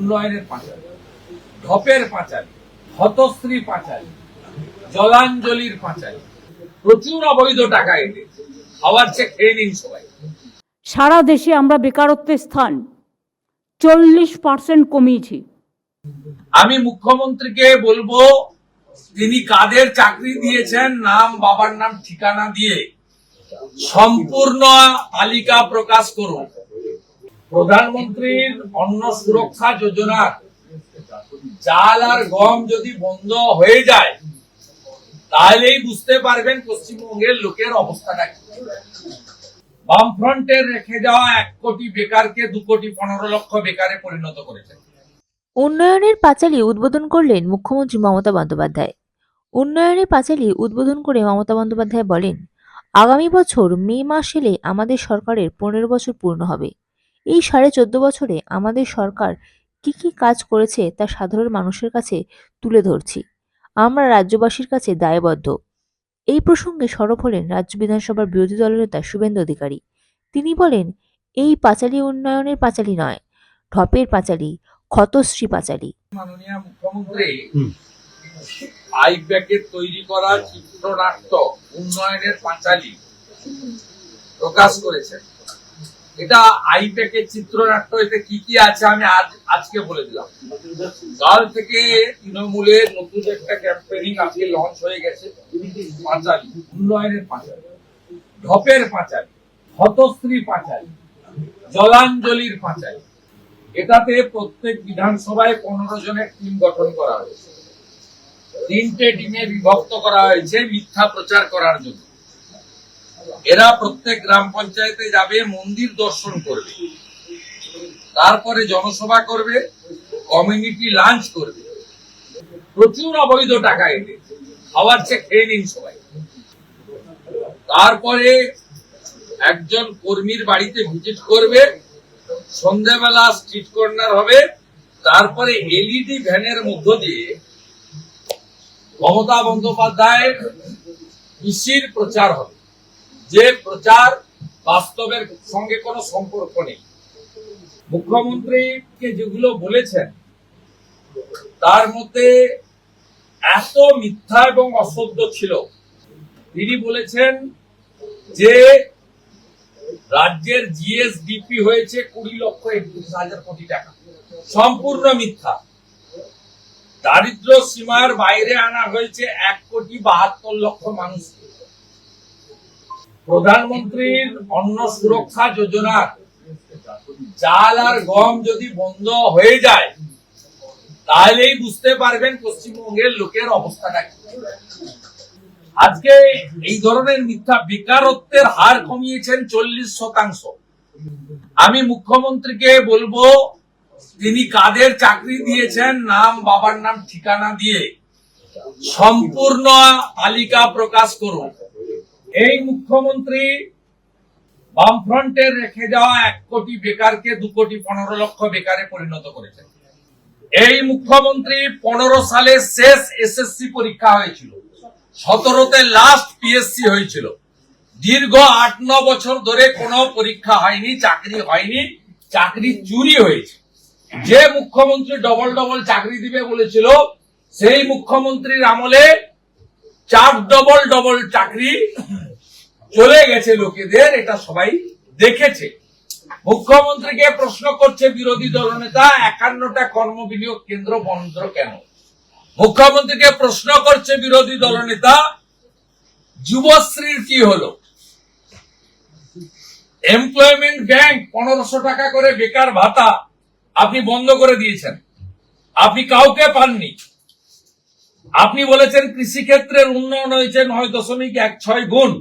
উন্নয়নের পাঁচালী ঢপের পাঁচালী হতশ্রী পাঁচালী জলাঞ্জলির পাঁচালী। প্রচুর অবৈধ টাকা এতে খাওয়ার চেয়ে খেয়ে নিন সবাই। সারা দেশে আমরা বেকারত্বের স্থান চল্লিশ পার্সেন্ট কমিয়েছি। আমি মুখ্যমন্ত্রীকে বলব তিনি কাদের চাকরি দিয়েছেন নাম বাবার নাম ঠিকানা দিয়ে সম্পূর্ণ তালিকা প্রকাশ করুন। প্রধানমন্ত্রীর অন্ন সুরক্ষা যোজনার চাল আর গম যদি বন্ধ হয়ে যায়, তাহলেই বুঝতে পারবেন পশ্চিমবঙ্গের লোকের অবস্থাটা কি। বামফ্রন্টের রেখে যাওয়া এক কোটি বেকারকে দু কোটি পনেরো লক্ষ বেকারে পরিণত করেছে। উন্নয়নের পাঁচালী উদ্বোধন করলেন মুখ্যমন্ত্রী মমতা বন্দ্যোপাধ্যায়। উন্নয়নের পাঁচালী উদ্বোধন করে মমতা বন্দ্যোপাধ্যায় বলেন, আগামী বছর মে মাস এলে আমাদের সরকারের পনেরো বছর পূর্ণ হবে। এই সাড়ে চোদ্দ বছরে আমাদের সরকার কি কি কাজ করেছে তা সাধারণ মানুষের কাছে তুলে ধরছি। আমরা রাজ্যবাসীর কাছে দায়বদ্ধ। এই প্রসঙ্গে সরব হলেন রাজ্য বিধানসভার বিরোধী দলনেতা শুভেন্দু অধিকারী। তিনি বলেন এই পাঁচালী উন্নয়নের পাঁচালী নয় ঢপের পাঁচালী ক্ষতশ্রী পাঁচালী। মাননীয় মুখ্যমন্ত্রী আইপ্যাকের তৈরি করা চিত্রনাট্য উন্নয়নের পাঁচালী প্রকাশ করেছেন। এটা আইপ্যাকের চিত্রনাট্য, এতে কি কি আছে আমি আজ, আজকে বলে দিলাম। কাল থেকে তৃণমূলের নতুন একটা ক্যাম্পেইনিং আজকে লঞ্চ হয়ে গেছে, পাঁচালী, উন্নয়নের পাঁচালী, ঢপের পাঁচালী, হতশ্রী পাঁচালী, জলাঞ্জলির পাঁচালী। এটাতে প্রত্যেক বিধানসভায় পনেরো জনের টিম গঠন করা হয়েছে। তিনটে টিমে বিভক্ত করা হয়েছে মিথ্যা প্রচার করার জন্য। এরা প্রত্যেক গ্রাম পঞ্চায়েতে যাবে, মন্দির দর্শন করবে। তারপরে জনসভা করবে কমিউনিটি লাঞ্চ করবে। প্রচুর অবৈধ টাকা এতে খাওয়ার চেয়ে খেয়ে নিন সবাই। তারপরে একজন কর্মীর বাড়িতে ভিজিট করবে সন্ধ্যাবেলা স্ট্রিট কর্নার হবে, তারপরে এলইডি ভ্যানের মধ্য দিয়ে মমতা বন্দ্যোপাধ্যায়ের কৃষির প্রচার হবে। যে প্রচার বাস্তবের সঙ্গে কোনো সম্পর্ক নেই। মুখ্যমন্ত্রীকে যেগুলো বলেছেন, তার মধ্যে এত মিথ্যা এবং অসত্য ছিল। তিনি বলেছেন যে রাজ্যের জিএসডিপি হয়েছে কুড়ি লক্ষ একত্রিশ হাজার কোটি টাকা। সম্পূর্ণ মিথ্যা। দারিদ্র সীমার বাইরে আনা হয়েছে এক কোটি বাহাত্তর লক্ষ মানুষকে। প্রধানমন্ত্রীর অন্ন সুরক্ষা যোজনার চাল আর গম যদি বন্ধ হয়ে যায়, তাহলেই বুঝতে পারবেন পশ্চিমবঙ্গের লোকের অবস্থাটা কি। আজকে এই ধরনের মিথ্যা বেকারত্বের হার কমিয়েছেন চল্লিশ শতাংশ। আমি মুখ্যমন্ত্রীকে বলব, তিনি কাদের চাকরি দিয়েছেন, নাম, বাবার নাম, ঠিকানা দিয়ে সম্পূর্ণ তালিকা প্রকাশ করুন। এই মুখ্যমন্ত্রী বামফ্রন্টের রেখে যাওয়া এক কোটি বেকারকে দু কোটি পনেরো লক্ষ বেকারে পরিণত করেছেন এই মুখ্যমন্ত্রী পনেরো সালে শেষ এসএসসি পরীক্ষা হয়েছিল। সতেরোতে লাস্ট পিএসসি হয়েছিল। দীর্ঘ আট ন বছর ধরে কোনো পরীক্ষা হয়নি, চাকরি হয়নি, চাকরি চুরি হয়েছে। যে মুখ্যমন্ত্রী ডবল ডবল চাকরি দিবে বলেছিল, সেই মুখ্যমন্ত্রীর আমলে চার ডবল ডবল চাকরি চলে গেছে লোকেদের, এটা সবাই দেখেছে। মুখ্যমন্ত্রীকে প্রশ্ন করছে বিরোধী দলনেতা, একান্নটা কর্মবিনিয়োগ কেন্দ্র বন্ধ কেন? মুখ্যমন্ত্রীকে প্রশ্ন করছে বিরোধী দলনেতা, যুবশ্রীর কি হলো? এমপ্লয়মেন্ট ব্যাংক পনেরোশো টাকা করে বেকার ভাতা আপনি বন্ধ করে দিয়েছেন। আপনি কাউকে পাননি। আপনি বলেছেন কৃষিক্ষেত্রের উন্নয়ন হয়েছে নয় দশমিক এক ছয় গুণ।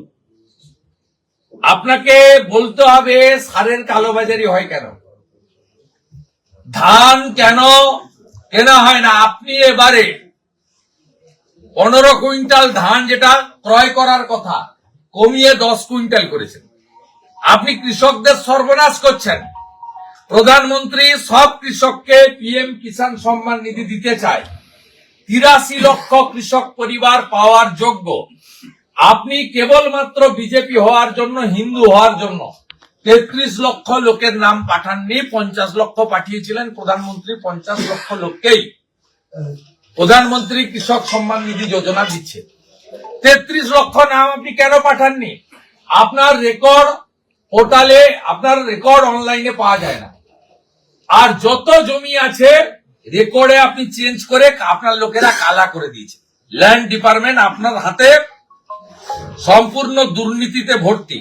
আপনাকে বলতে হবে, সারের কালোবাজারি হয় কেন? ধান কেন কেনা হয় না? আপনি এবারে পনেরো কুইন্টাল ধান যেটা ক্রয় করার কথা, কমিয়ে দশ কুইন্টাল করেছেন। আপনি কৃষকদের সর্বনাশ করছেন। প্রধানমন্ত্রী সব কৃষককে পিএম কিষাণ সম্মান নিধি দিতে চায়। তিরাশি লক্ষ কৃষক পরিবার পাওয়ার যোগ্য। আপনি কেবলমাত্র বিজেপি হওয়ার জন্য, হিন্দু হওয়ার জন্য তেত্রিশ লক্ষ লোকের নাম পাঠাননি, পঞ্চাশ লক্ষ পাঠিয়েছিলেন, প্রধানমন্ত্রী পঞ্চাশ লক্ষ লোককেই। প্রধানমন্ত্রী কৃষক সম্মান নিধি যোজনা দিচ্ছে। তেত্রিশ লক্ষ নাম আপনি কেন পাঠাননি? আপনার রেকর্ড পোর্টালে, আপনার রেকর্ড অনলাইনে পাওয়া যায় না। আর যত জমি আছে, রেকর্ডে আপনি চেঞ্জ করে আপনার লোকেরা কালা করে দিয়েছে। ল্যান্ড ডিপার্টমেন্ট আপনার হাতে সম্পূর্ণ দুর্নীতিতে ভর্তি।